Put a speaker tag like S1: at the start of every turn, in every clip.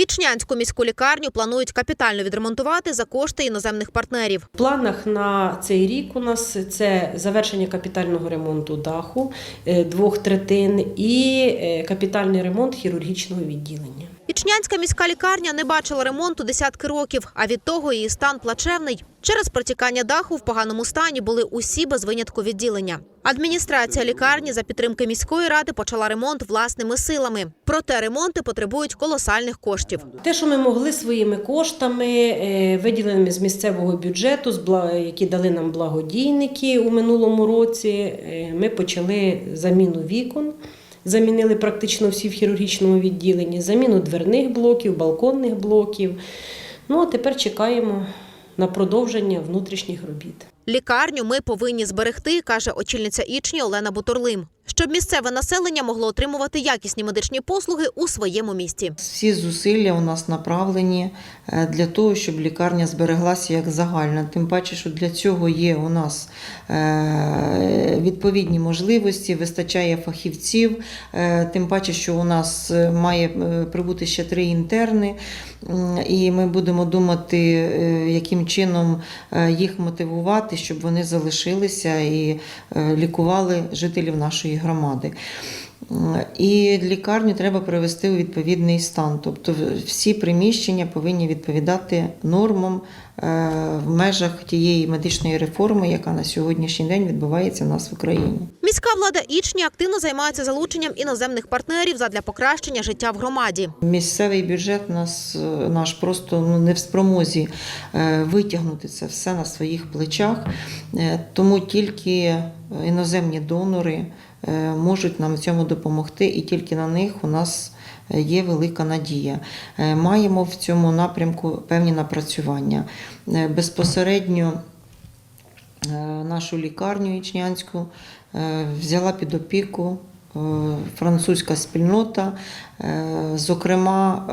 S1: Ічнянську міську лікарню планують капітально відремонтувати за кошти іноземних партнерів.
S2: В планах на цей рік у нас це завершення капітального ремонту даху е, двох третин і е, капітальний ремонт хірургічного відділення.
S1: Ічнянська міська лікарня не бачила ремонту десятки років, а від того її стан плачевний. Через протікання даху в поганому стані були усі без винятку відділення. Адміністрація лікарні за підтримки міської ради почала ремонт власними силами. Проте ремонти потребують колосальних коштів.
S2: Те, що ми могли своїми коштами, е, виділеними з місцевого бюджету, які дали нам благодійники у минулому році, е, ми почали заміну вікон. Замінили практично всі в хірургічному відділенні, заміну дверних блоків, балконних блоків. Ну а тепер чекаємо на продовження внутрішніх робіт.
S1: Лікарню ми повинні зберегти, каже очільниця Ічні Олена Бутурлим, щоб місцеве населення могло отримувати якісні медичні послуги у своєму місті.
S3: Всі зусилля у нас направлені е, для того, щоб лікарня збереглася як загальна. Тим паче, що для цього є у нас е, відповідні можливості, вистачає фахівців. Е, Тим паче, що у нас має прибути ще три інтерни, і ми будемо думати, яким чином їх мотивувати, щоб вони залишилися і лікували жителів нашої громади. І лікарню треба привести у відповідний стан. Тобто всі приміщення повинні відповідати нормам е, в межах тієї медичної реформи, яка на сьогоднішній день відбувається в нас в Україні.
S1: Міська влада Ічні активно займається залученням іноземних партнерів задля покращення життя в громаді.
S3: Місцевий бюджет нас, наш просто ну, не в спромозі е, витягнути це все на своїх плечах, Е, тому тільки іноземні донори можуть нам в цьому допомогти, і тільки на них у нас е, є велика надія. Е, Маємо в цьому напрямку певні напрацювання. Е, Безпосередньо нашу лікарню Ічнянську взяла під опіку французька спільнота, зокрема,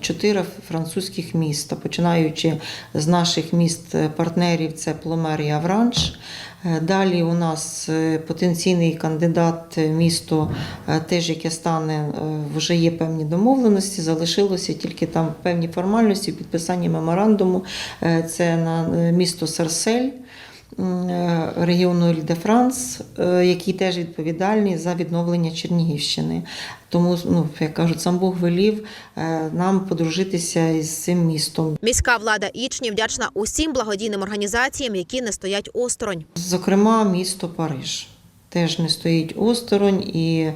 S3: чотири французьких міста, починаючи з наших міст-партнерів, це Пломер і Авранж. Е, Далі у нас е, потенційний кандидат е, місто, теж яке стане, вже є певні домовленості. Залишилося тільки там певні формальності, підписання меморандуму. Це на місто Сарсель е, регіону Іль-де-Франс, е, який теж відповідальний за відновлення Чернігівщини. Тому, ну, як кажуть, сам Бог велів е, нам подружитися із цим містом.
S1: Міська влада Ічні вдячна усім благодійним організаціям, які не стоять осторонь.
S3: Зокрема, місто Париж теж не стоїть осторонь, і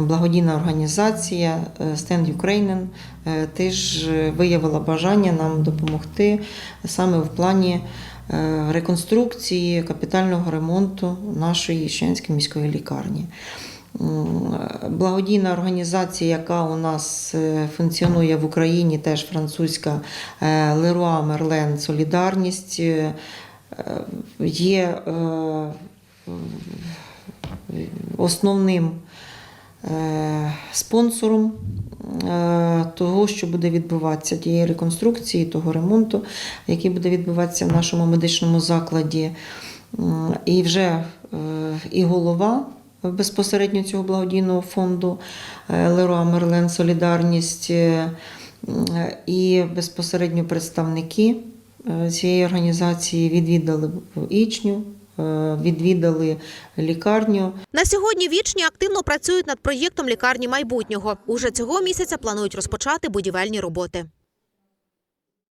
S3: благодійна організація Stand Ukraine е, теж виявила бажання нам допомогти саме в плані реконструкції капітального ремонту нашої Ічнянської міської лікарні. Благодійна організація, яка у нас е, функціонує в Україні, теж французька е, Леруа Мерлен Солідарність, е, е, є е, основним е, спонсором е, того, що буде відбуватися, тієї реконструкції, того ремонту, який буде відбуватися в нашому медичному закладі. І вже е, і голова безпосередньо цього благодійного фонду е, Леруа Мерлен Солідарність е, і безпосередньо представники е, цієї організації відвідали Ічню, е, відвідали лікарню.
S1: На сьогодні вічні активно працюють над проєктом лікарні майбутнього. Уже цього місяця планують розпочати будівельні роботи.